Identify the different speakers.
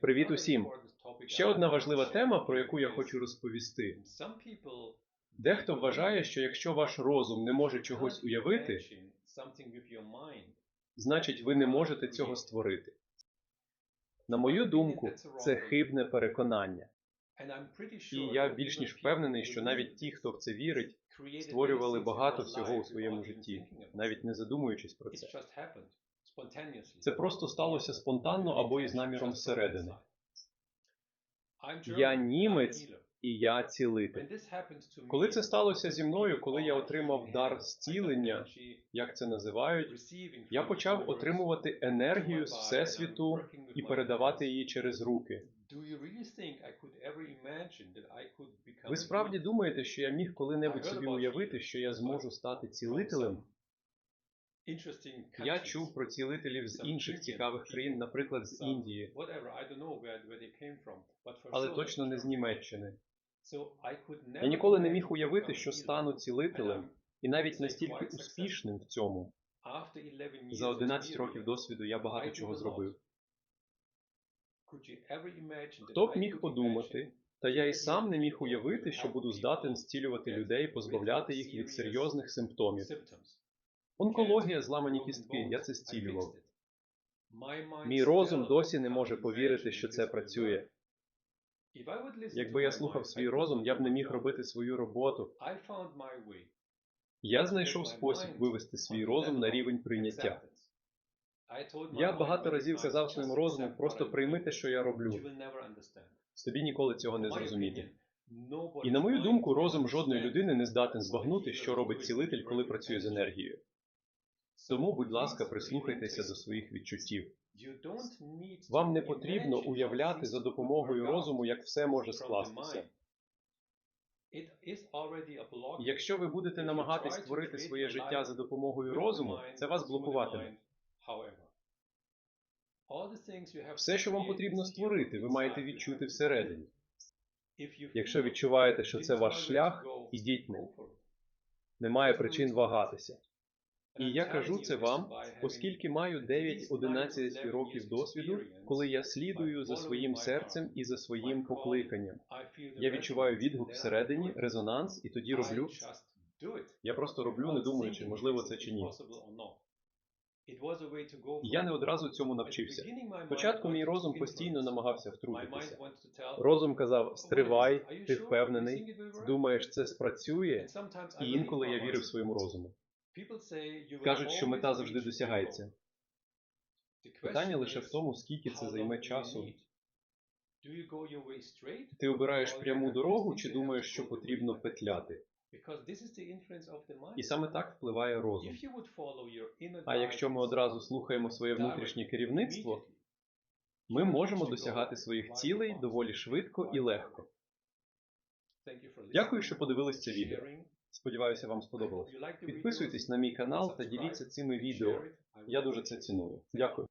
Speaker 1: Привіт усім! Ще одна важлива тема, про яку я хочу розповісти. Дехто вважає, що якщо ваш розум не може чогось уявити, значить ви не можете цього створити. На мою думку, це хибне переконання. І я більш ніж впевнений, що навіть ті, хто в це вірить, створювали багато всього у своєму житті, навіть не задумуючись про це. Це просто сталося спонтанно або із наміром зсередини. Я німець і я цілитель. Коли це сталося зі мною, коли я отримав дар зцілення, як це називають, я почав отримувати енергію з всесвіту і передавати її через руки. Ви справді думаєте, що я міг коли-небудь собі уявити, що я зможу стати цілителем? Я чув про цілителів з інших цікавих країн, наприклад, з Індії, але точно не з Німеччини. Я ніколи не міг уявити, що стану цілителем, і навіть настільки успішним в цьому. За 11 років досвіду я багато чого зробив. Хто б міг подумати, та я і сам не міг уявити, що буду здатен зцілювати людей, позбавляти їх від серйозних симптомів. Онкологія, зламані кістки, я це зцілював. Мій розум досі не може повірити, що це працює. Якби я слухав свій розум, я б не міг робити свою роботу. Я знайшов спосіб вивести свій розум на рівень прийняття. Я багато разів казав своєму розуму, просто прийми те, що я роблю. Тобі ніколи цього не зрозуміти. І на мою думку, розум жодної людини не здатен збагнути, що робить цілитель, коли працює з енергією. Тому, будь ласка, прислухайтеся до своїх відчуттів. Вам не потрібно уявляти за допомогою розуму, як все може скластися. Якщо ви будете намагатись створити своє життя за допомогою розуму, це вас блокуватиме. Все, що вам потрібно створити, ви маєте відчути всередині. Якщо відчуваєте, що це ваш шлях, ідіть ним. Немає причин вагатися. І я кажу це вам, оскільки маю 9-11 років досвіду, коли я слідую за своїм серцем і за своїм покликанням. Я відчуваю відгук всередині, резонанс, і тоді роблю. Я просто роблю, не думаючи, можливо це чи ні. Я не одразу цьому навчився. Спочатку мій розум постійно намагався втрутитися. Розум казав: стривай, ти впевнений, думаєш, це спрацює, і інколи я вірив своєму розуму. Кажуть, що мета завжди досягається. Питання лише в тому, скільки це займе часу. Ти обираєш пряму дорогу чи думаєш, що потрібно петляти? І саме так впливає розум. А якщо ми одразу слухаємо своє внутрішнє керівництво, ми можемо досягати своїх цілей доволі швидко і легко. Дякую, що подивились це відео. Сподіваюся, вам сподобалось. Підписуйтесь на мій канал та діліться цими відео. Я дуже це ціную. Дякую.